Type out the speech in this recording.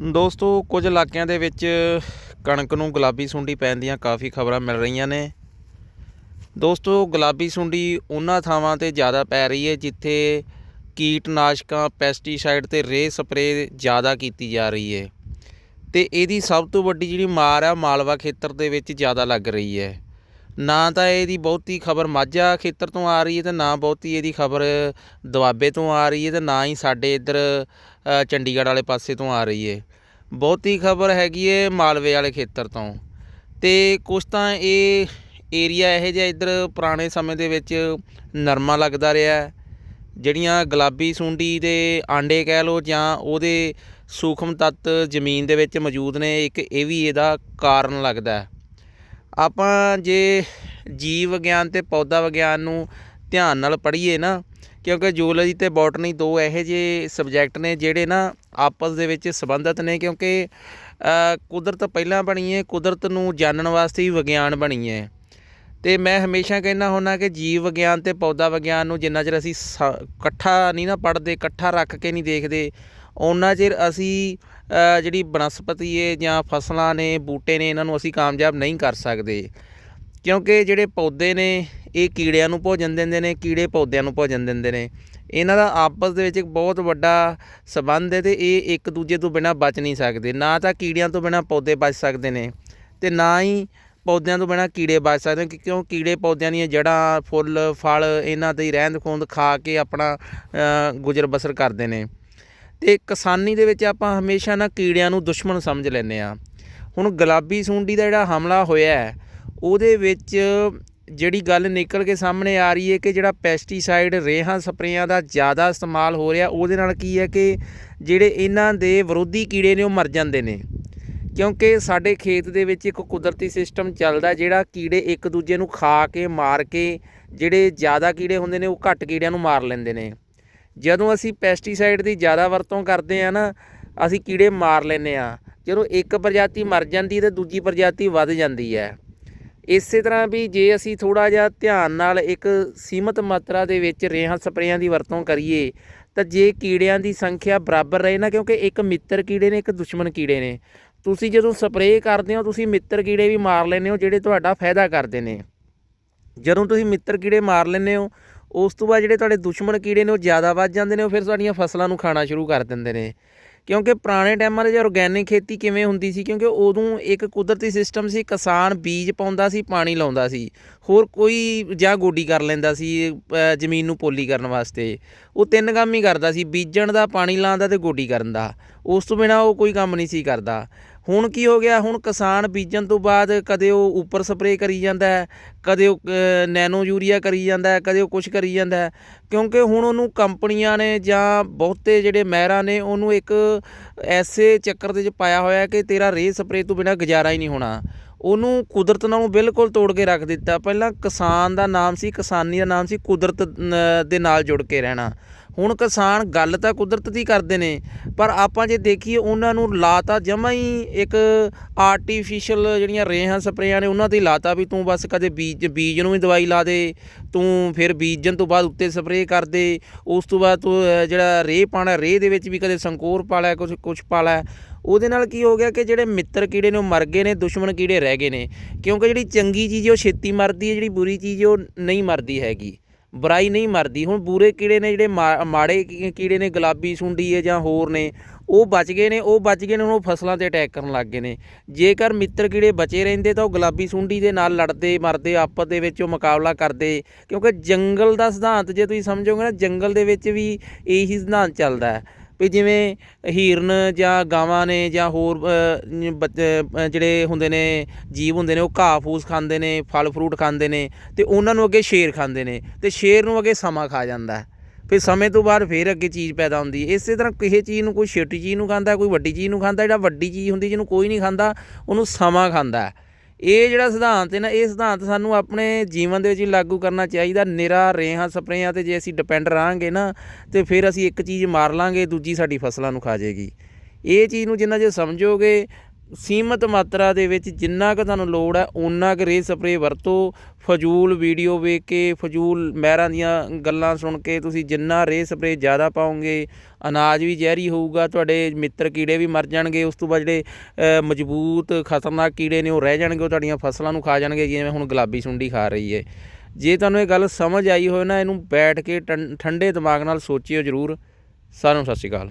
ਦੋਸਤੋ, ਕੁਝ ਇਲਾਕਿਆਂ ਦੇ ਵਿੱਚ ਕਣਕ ਨੂੰ ਗੁਲਾਬੀ ਸੁੰਡੀ ਪੈਣ ਦੀਆਂ ਕਾਫੀ ਖਬਰਾਂ ਮਿਲ ਰਹੀਆਂ ਨੇ। ਦੋਸਤੋ, ਗੁਲਾਬੀ ਸੁੰਡੀ ਉਹਨਾਂ ਥਾਵਾਂ ਤੇ ਜ਼ਿਆਦਾ ਪੈ ਰਹੀ ਹੈ ਜਿੱਥੇ ਕੀਟਨਾਸ਼ਕਾਂ ਪੈਸਟੀਸਾਈਡ ਤੇ ਰੇਹ ਸਪਰੇਅ ਜ਼ਿਆਦਾ ਕੀਤੀ ਜਾ ਰਹੀ ਹੈ। ਤੇ ਇਹਦੀ ਸਭ ਤੋਂ ਵੱਡੀ ਜਿਹੜੀ ਮਾਰ ਆ, ਮਾਲਵਾ ਖੇਤਰ ਦੇ ਵਿੱਚ ਜ਼ਿਆਦਾ ਲੱਗ ਰਹੀ ਹੈ। ਨਾ ਤਾਂ ਇਹਦੀ ਬਹੁਤੀ ਖਬਰ ਮਾਝਾ ਖੇਤਰ ਤੋਂ ਆ ਰਹੀ ਹੈ ਅਤੇ ਨਾ ਬਹੁਤੀ ਇਹਦੀ ਖਬਰ ਦੁਆਬੇ ਤੋਂ ਆ ਰਹੀ ਹੈ ਅਤੇ ਨਾ ਹੀ ਸਾਡੇ ਇੱਧਰ ਚੰਡੀਗੜ੍ਹ ਵਾਲੇ ਪਾਸੇ ਤੋਂ ਆ ਰਹੀ ਹੈ। ਬਹੁਤੀ ਖਬਰ ਹੈਗੀ ਹੈ ਮਾਲਵੇ ਵਾਲੇ ਖੇਤਰ ਤੋਂ। ਅਤੇ ਕੁਛ ਤਾਂ ਇਹ ਏਰੀਆ ਇਹੋ ਜਿਹਾ ਇੱਧਰ ਪੁਰਾਣੇ ਸਮੇਂ ਦੇ ਵਿੱਚ ਨਰਮਾ ਲੱਗਦਾ ਰਿਹਾ ਜਿਹੜੀਆਂ ਗੁਲਾਬੀ ਸੁੰਡੀ ਦੇ ਆਂਡੇ ਕਹਿ ਲਓ ਜਾਂ ਉਹਦੇ ਸੂਖਮ ਤੱਤ ਜ਼ਮੀਨ ਦੇ ਵਿੱਚ ਮੌਜੂਦ ਨੇ, ਇੱਕ ਇਹ ਵੀ ਇਹਦਾ ਕਾਰਨ ਲੱਗਦਾ ਆਪਾਂ ਜੇ ਜੀਵ ਵਿਗਿਆਨ ਤੇ ਪੌਦਾ ਵਿਗਿਆਨ ਨੂੰ ਧਿਆਨ ਨਾਲ ਪੜ੍ਹੀਏ ਨਾ, ਕਿਉਂਕਿ ਜੂਲਜੀ ਤੇ ਬੋਟਨੀ ਦੋ ਇਹੋ ਜਿਹੇ ਸਬਜੈਕਟ ਨੇ ਜਿਹੜੇ ਨਾ ਆਪਸ ਦੇ ਵਿੱਚ ਸੰਬੰਧਿਤ ਨੇ, ਕਿਉਂਕਿ ਕੁਦਰਤ ਪਹਿਲਾਂ ਬਣੀ ਹੈ ਕੁਦਰਤ ਨੂੰ ਜਾਣਨ ਵਾਸਤੇ ਹੀ ਵਿਗਿਆਨ ਬਣੀ ਹੈ ਤੇ ਮੈਂ ਹਮੇਸ਼ਾ ਕਹਿੰਦਾ ਹੁੰਦਾ ਕਿ ਜੀਵ ਵਿਗਿਆਨ ਤੇ ਪੌਦਾ ਵਿਗਿਆਨ ਨੂੰ ਜਿੰਨਾ ਚਿਰ ਅਸੀਂ ਸ- ਇਕੱਠਾ ਨਹੀਂ ਨਾ ਪੜ੍ਹਦੇ, ਇਕੱਠਾ ਰੱਖ ਕੇ ਨਹੀਂ ਦੇਖਦੇ ਉਹਨਾਂ ਚਿਰ ਅਸੀਂ ਜਿਹੜੀ ਬਨਸਪਤੀ ਹੈ ਜਾਂ ਫਸਲਾਂ ਨੇ, ਬੂਟੇ ਨੇ, ਇਹਨਾਂ ਨੂੰ ਅਸੀਂ ਕਾਮਯਾਬ ਨਹੀਂ ਕਰ ਸਕਦੇ। ਕਿਉਂਕਿ ਜਿਹੜੇ ਪੌਦੇ ਨੇ, ਇਹ ਕੀੜਿਆਂ ਨੂੰ ਭੋਜਨ ਦਿੰਦੇ ਨੇ, ਕੀੜੇ ਪੌਦਿਆਂ ਨੂੰ ਭੋਜਨ ਦਿੰਦੇ ਨੇ। ਇਹਨਾਂ ਦਾ ਆਪਸ ਦੇ ਵਿੱਚ ਇੱਕ ਬਹੁਤ ਵੱਡਾ ਸਬੰਧ ਹੈ ਤੇ ਇਹ ਇੱਕ ਦੂਜੇ ਤੋਂ ਬਿਨਾਂ ਬਚ ਨਹੀਂ ਸਕਦੇ। ਨਾ ਤਾਂ ਕੀੜਿਆਂ ਤੋਂ ਬਿਨਾਂ ਪੌਦੇ ਬਚ ਸਕਦੇ ਨੇ ਤੇ ਨਾ ਹੀ ਪੌਦਿਆਂ ਤੋਂ ਬਿਨਾਂ ਕੀੜੇ ਬਚ ਸਕਦੇ ਕਿ- ਕਿਉਂ ਕੀੜੇ ਪੌਦਿਆਂ ਦੀਆਂ ਜੜ੍ਹਾਂ, ਫੁੱਲ, ਫਲ, ਇਹਨਾਂ ਦੀ ਰਹਿੰਦ ਖੂੰਦ ਖਾ ਕੇ ਆਪਣਾ ਗੁਜ਼ਰ ਬਸਰ ਕਰਦੇ ਨੇ। ਤੇ ਕਿਸਾਨੀ ਦੇ ਵਿੱਚ ਆਪਾਂ ਹਮੇਸ਼ਾ ਨਾ ਕੀੜਿਆਂ ਨੂੰ ਦੁਸ਼ਮਣ ਸਮਝ ਲੈਂਦੇ ਆ ਹੁਣ ਗੁਲਾਬੀ ਸੁੰਡੀ ਦਾ ਜਿਹੜਾ ਹਮਲਾ ਹੋਇਆ ਹੈ, ਉਹਦੇ ਵਿੱਚ ਜਿਹੜੀ ਗੱਲ ਨਿਕਲ ਕੇ ਸਾਹਮਣੇ ਆ ਰਹੀ ਹੈ ਕਿ ਜਿਹੜਾ ਪੈਸਟੀਸਾਈਡ ਰੇਹਾਂ ਸਪਰੇਆਂ ਦਾ ਜ਼ਿਆਦਾ ਇਸਤੇਮਾਲ ਹੋ ਰਿਹਾ, ਉਹਦੇ ਨਾਲ ਕੀ ਹੈ ਕਿ ਜਿਹੜੇ ਇਹਨਾਂ ਦੇ ਵਿਰੋਧੀ ਕੀੜੇ ਨੇ ਉਹ ਮਰ ਜਾਂਦੇ ਨੇ। ਕਿਉਂਕਿ ਸਾਡੇ ਖੇਤ ਦੇ ਵਿੱਚ ਇੱਕ ਕੁਦਰਤੀ ਸਿਸਟਮ ਚੱਲਦਾ ਜਿਹੜਾ ਕੀੜੇ ਇੱਕ ਦੂਜੇ ਨੂੰ ਖਾ ਕੇ, ਮਾਰ ਕੇ ਜਿਹੜੇ ਜ਼ਿਆਦਾ ਕੀੜੇ ਹੁੰਦੇ ਨੇ, ਉਹ ਘੱਟ ਕੀੜਿਆਂ ਨੂੰ ਮਾਰ ਲੈਂਦੇ ਨੇ। ਜਦੋਂ ਅਸੀਂ ਪੈਸਟੀਸਾਈਡ ਦੀ ਜ਼ਿਆਦਾ ਵਰਤੋਂ ਕਰਦੇ ਆ ਨਾ, ਅਸੀਂ ਕੀੜੇ ਮਾਰ ਲੈਂਦੇ ਆ ਜਦੋਂ ਇੱਕ ਪ੍ਰਜਾਤੀ ਮਰ ਜਾਂਦੀ ਤੇ ਦੂਜੀ ਪ੍ਰਜਾਤੀ ਵੱਧ ਜਾਂਦੀ ਹੈ। ਇਸੇ ਤਰ੍ਹਾਂ ਵੀ ਜੇ ਅਸੀਂ ਥੋੜਾ ਜਿਹਾ ਧਿਆਨ ਨਾਲ ਇੱਕ ਸੀਮਤ ਮਾਤਰਾ ਦੇ ਵਿੱਚ ਰੇਹਾਂ ਸਪਰੇਆਂ ਦੀ ਵਰਤੋਂ ਕਰੀਏ, ਤਾਂ ਜੇ ਕੀੜਿਆਂ ਦੀ ਸੰਖਿਆ ਬਰਾਬਰ ਰਹੇ ਨਾ, ਕਿਉਂਕਿ ਇੱਕ ਮਿੱਤਰ ਕੀੜੇ ਨੇ, ਇੱਕ ਦੁਸ਼ਮਣ ਕੀੜੇ ਨੇ। ਤੁਸੀਂ ਜਦੋਂ ਸਪਰੇਅ ਕਰਦੇ ਹੋ, ਤੁਸੀਂ ਮਿੱਤਰ ਕੀੜੇ ਵੀ ਮਾਰ ਲੈਂਦੇ ਹੋ, ਜਿਹੜੇ ਤੁਹਾਡਾ ਫਾਇਦਾ ਕਰਦੇ ਨੇ। ਜਦੋਂ ਤੁਸੀਂ ਮਿੱਤਰ ਕੀੜੇ ਮਾਰ ਲੈਂਦੇ ਹੋ ਉਸ ਤੋਂ ਬਾਅਦ ਜਿਹੜੇ ਤੁਹਾਡੇ ਦੁਸ਼ਮਣ ਕੀੜੇ ਨੇ, ਉਹ ਜ਼ਿਆਦਾ ਵੱਧ ਜਾਂਦੇ ਨੇ, ਉਹ ਫਿਰ ਤੁਹਾਡੀਆਂ ਫਸਲਾਂ ਨੂੰ ਖਾਣਾ ਸ਼ੁਰੂ ਕਰ ਦਿੰਦੇ ਨੇ। ਕਿਉਂਕਿ ਪੁਰਾਣੇ ਟਾਈਮਾਂ ਦੇ ਜੇ ਆਰਗੈਨਿਕ ਖੇਤੀ ਕਿਵੇਂ ਹੁੰਦੀ ਸੀ, ਕਿਉਂਕਿ ਉਦੋਂ ਇੱਕ ਕੁਦਰਤੀ ਸਿਸਟਮ ਸੀ, ਕਿਸਾਨ ਬੀਜ ਪਾਉਂਦਾ ਸੀ, ਪਾਣੀ ਲਾਉਂਦਾ ਸੀ। ਹੋਰ ਕੋਈ ਜਾਂ ਗੋਡੀ ਕਰ ਲੈਂਦਾ ਸੀ ਜ਼ਮੀਨ ਨੂੰ ਪੋਲੀ ਕਰਨ ਵਾਸਤੇ। ਉਹ ਤਿੰਨ ਕੰਮ ਹੀ ਕਰਦਾ ਸੀ, ਬੀਜਣ ਦਾ, ਪਾਣੀ ਲਾਉਣ ਦਾ ਤੇ ਗੋਡੀ ਕਰਨ ਦਾ। ਉਸ ਤੋਂ ਬਿਨਾ ਉਹ ਕੋਈ ਕੰਮ ਨਹੀਂ ਸੀ ਕਰਦਾ। ਹੁਣ ਕੀ ਹੋ ਗਿਆ? ਹੁਣ ਕਿਸਾਨ ਬੀਜਣ ਤੋਂ ਬਾਅਦ ਕਦੇ ਉਹ ਉੱਪਰ ਸਪਰੇਅ ਕਰੀ ਜਾਂਦਾ ਹੈ, ਕਦੇ ਉਹ ਨੈਨੋ ਯੂਰੀਆ ਕਰੀ ਜਾਂਦਾ ਹੈ, ਕਦੇ ਉਹ ਕੁਝ ਕਰੀ ਜਾਂਦਾ ਹੈ। ਕਿਉਂਕਿ ਹੁਣ ਉਹਨੂੰ ਕੰਪਨੀਆਂ ਨੇ ਜਾਂ ਬਹੁਤੇ ਜਿਹੜੇ ਮਹਿਰਾਂ ਨੇ, ਉਹਨੂੰ ਇੱਕ ਐਸੇ ਚੱਕਰ ਦੇ ਵਿੱਚ ਪਾਇਆ ਹੋਇਆ ਕਿ ਤੇਰਾ ਰੇਹ ਸਪਰੇਅ ਤੋਂ ਬਿਨਾ ਗੁਜ਼ਾਰਾ ਹੀ ਨਹੀਂ ਹੋਣਾ। ਉਹਨੂੰ ਕੁਦਰਤ ਨਾਲੋਂ ਬਿਲਕੁਲ ਤੋੜ ਕੇ ਰੱਖ ਦਿੱਤਾ। ਪਹਿਲਾਂ ਕਿਸਾਨ ਦਾ ਨਾਮ ਸੀ, ਕਿਸਾਨੀ ਦਾ ਨਾਮ ਸੀ ਕੁਦਰਤ ਦੇ ਨਾਲ ਜੁੜ ਕੇ ਰਹਿਣਾ। ਹੁਣ ਕਿਸਾਨ ਗੱਲ ਤਾਂ ਕੁਦਰਤ ਦੀ ਕਰਦੇ ਨੇ, ਪਰ ਆਪਾਂ ਜੇ ਦੇਖੀਏ ਉਹਨਾਂ ਨੂੰ ਲਾਤਾ ਜਮਾ ਹੀ ਇੱਕ ਆਰਟੀਫੀਸ਼ੀਅਲ ਜਿਹੜੀਆਂ ਰੇਹਾਂ ਸਪਰੇਆਂ ਨੇ, ਉਹਨਾਂ ਤੇ ਹੀ ਲਾਤਾ ਵੀ ਤੂੰ ਬਸ ਕਦੇ ਬੀਜ ਬੀਜ ਨੂੰ ਵੀ ਦਵਾਈ ਲਾ ਦੇ, ਤੂੰ ਫਿਰ ਬੀਜਣ ਤੋਂ ਬਾਅਦ ਉੱਤੇ ਸਪਰੇਅ ਕਰ ਦੇ, ਉਸ ਤੋਂ ਬਾਅਦ ਤੂੰ ਜਿਹੜਾ ਰੇਹ ਪਾਣਾ ਰੇਹ ਦੇ ਵਿੱਚ ਵੀ ਕਦੇ ਸੰਕੋਰ ਪਾ ਲਿਆ ਕੁਝ ਕੁਝ ਪਾ ਲਿਆ ਉਹਦੇ ਨਾਲ ਕੀ ਹੋ ਗਿਆ ਕਿ ਜਿਹੜੇ ਮਿੱਤਰ ਕੀੜੇ ਨੇ ਉਹ ਮਰ ਗਏ ਨੇ, ਦੁਸ਼ਮਣ ਕੀੜੇ ਰਹਿ ਗਏ ਨੇ, ਕਿਉਂਕਿ ਜਿਹੜੀ ਚੰਗੀ ਚੀਜ਼ ਉਹ ਛੇਤੀ ਮਰਦੀ ਹੈ, ਜਿਹੜੀ ਬੁਰੀ ਚੀਜ਼ ਉਹ ਨਹੀਂ ਮਰਦੀ ਹੈਗੀ। ਬੁਰਾਈ ਨਹੀਂ ਮਰਦੀ। ਹੁਣ ਬੁਰੇ ਕੀੜੇ ਨੇ ਜਿਹੜੇ ਮਾ- ਮਾੜੇ ਕੀ- ਕੀੜੇ ਨੇ, ਗੁਲਾਬੀ ਸੁੰਡੀ ਹੈ ਜਾਂ ਹੋਰ ਨੇ, ਉਹ ਬਚ ਗਏ ਨੇ, ਉਹ ਬਚ ਗਏ ਨੇ, ਹੁਣ ਉਹ ਫਸਲਾਂ ਤੇ ਅਟੈਕ ਕਰਨ ਲੱਗ ਗਏ ਨੇ। ਜੇਕਰ ਮਿੱਤਰ ਕੀੜੇ ਬਚੇ ਰਹਿੰਦੇ ਤਾਂ ਉਹ ਗੁਲਾਬੀ ਸੁੰਡੀ ਦੇ ਨਾਲ ਲੜਦੇ, ਮਰਦੇ, ਆਪਸ ਦੇ ਵਿੱਚ ਉਹ ਮੁਕਾਬਲਾ ਕਰਦੇ। ਕਿਉਂਕਿ ਜੰਗਲ ਦਾ ਸਿਧਾਂਤ ਜੇ ਤੁਸੀਂ ਸਮਝੋਗੇ ਨਾ, ਜੰਗਲ ਦੇ ਵਿੱਚ ਵੀ ਇਹੀ ਸਿਧਾਂਤ ਚੱਲਦਾ ਹੈ। ਵੀ ਜਿਵੇਂ ਹੀਰਨ ਜਾਂ ਗਾਵਾਂ ਨੇ ਜਾਂ ਹੋਰ ਅ, ਜਿਹੜੇ ਹੁੰਦੇ ਨੇ ਜੀਵ ਹੁੰਦੇ ਨੇ ਉਹ ਘਾਹ ਫੂਸ ਖਾਂਦੇ ਨੇ ਫਲ ਫਰੂਟ ਖਾਂਦੇ ਨੇ ਤੇ ਉਹਨਾਂ ਨੂੰ ਅੱਗੇ ਸ਼ੇਰ ਖਾਂਦੇ ਨੇ ਤੇ ਸ਼ੇਰ ਨੂੰ ਅੱਗੇ ਸਮਾਂ ਖਾ ਜਾਂਦਾ ਹੈ। ਫਿਰ ਸਮੇਂ ਤੋਂ ਬਾਅਦ ਫਿਰ ਅੱਗੇ ਚੀਜ਼ ਪੈਦਾ ਹੁੰਦੀ ਇਸੇ ਤਰ੍ਹਾਂ ਕਿਸੇ ਚੀਜ਼ ਨੂੰ ਕੋਈ ਛੋਟੀ ਚੀਜ਼ ਨੂੰ ਖਾਂਦਾ ਕੋਈ ਵੱਡੀ ਚੀਜ਼ ਨੂੰ ਖਾਂਦਾ ਜਿਹੜਾ ਵੱਡੀ ਚੀਜ਼ ਹੁੰਦੀ ਜਿਹਨੂੰ ਕੋਈ ਨਹੀਂ ਖਾਂਦਾ ਉਹਨੂੰ ਸਮਾਂ ਖਾਂਦਾ ਇਹ ਜਿਹੜਾ ਸਿਧਾਂਤ ਹੈ ਨਾ, ਇਹ ਸਿਧਾਂਤ ਸਾਨੂੰ ਆਪਣੇ ਜੀਵਨ ਦੇ ਵਿੱਚ ਹੀ ਲਾਗੂ ਕਰਨਾ ਚਾਹੀਦਾ, ਨਿਰਾ ਰੇਹਾਂ, ਸਪਰੇਆਂ ਤੇ ਜੇ ਅਸੀਂ ਡਿਪੈਂਡ ਰਹਾਂਗੇ ਨਾ, ਤੇ ਫਿਰ ਅਸੀਂ ਇੱਕ ਚੀਜ਼ ਮਾਰ ਲਾਂਗੇ, ਦੂਜੀ ਸਾਡੀ ਫਸਲਾਂ ਨੂੰ ਖਾ ਜਾਏਗੀ ਇਹ ਚੀਜ਼ ਨੂੰ ਜਿੰਨਾ ਜੇ ਸਮਝੋਗੇ ਸੀਮਤ ਮਾਤਰਾ ਦੇ ਵਿੱਚ ਜਿੰਨਾ ਕੁ ਤੁਹਾਨੂੰ ਲੋੜ ਹੈ, ਓਨਾ ਕੁ ਰੇ ਸਪਰੇ ਵਰਤੋ, ਫਜ਼ੂਲ ਵੀਡੀਓ ਵੇਖ ਕੇ, ਫਜ਼ੂਲ ਮਹਿਰਾਂ ਦੀਆਂ ਗੱਲਾਂ ਸੁਣ ਕੇ ਤੁਸੀਂ ਜਿੰਨਾ ਰੇ ਸਪਰੇ ਜ਼ਿਆਦਾ ਪਾਓਗੇ, ਅਨਾਜ ਵੀ ਜ਼ਹਿਰੀ ਹੋਊਗਾ, ਤੁਹਾਡੇ ਮਿੱਤਰ ਕੀੜੇ ਵੀ ਮਰ ਜਾਣਗੇ, ਉਸ ਤੋਂ ਬਾਅਦ ਜਿਹੜੇ ਮਜ਼ਬੂਤ ਖਤਰਨਾਕ ਕੀੜੇ ਨੇ ਉਹ ਰਹਿ ਜਾਣਗੇ, ਉਹ ਤੁਹਾਡੀਆਂ ਫਸਲਾਂ ਨੂੰ ਖਾ ਜਾਣਗੇ, ਜਿਵੇਂ ਹੁਣ ਗੁਲਾਬੀ ਸੁੰਡੀ ਖਾ ਰਹੀ ਹੈ ਜੇ ਤੁਹਾਨੂੰ ਇਹ ਗੱਲ ਸਮਝ ਆਈ ਹੋਵੇ ਨਾ, ਇਹਨੂੰ ਬੈਠ ਕੇ ਠੰ- ਠੰਡੇ ਦਿਮਾਗ ਨਾਲ ਸੋਚਿਓ ਜ਼ਰੂਰ। ਸਾਰਿਆਂ ਨੂੰ ਸਤਿ ਸ਼੍ਰੀ ਅਕਾਲ।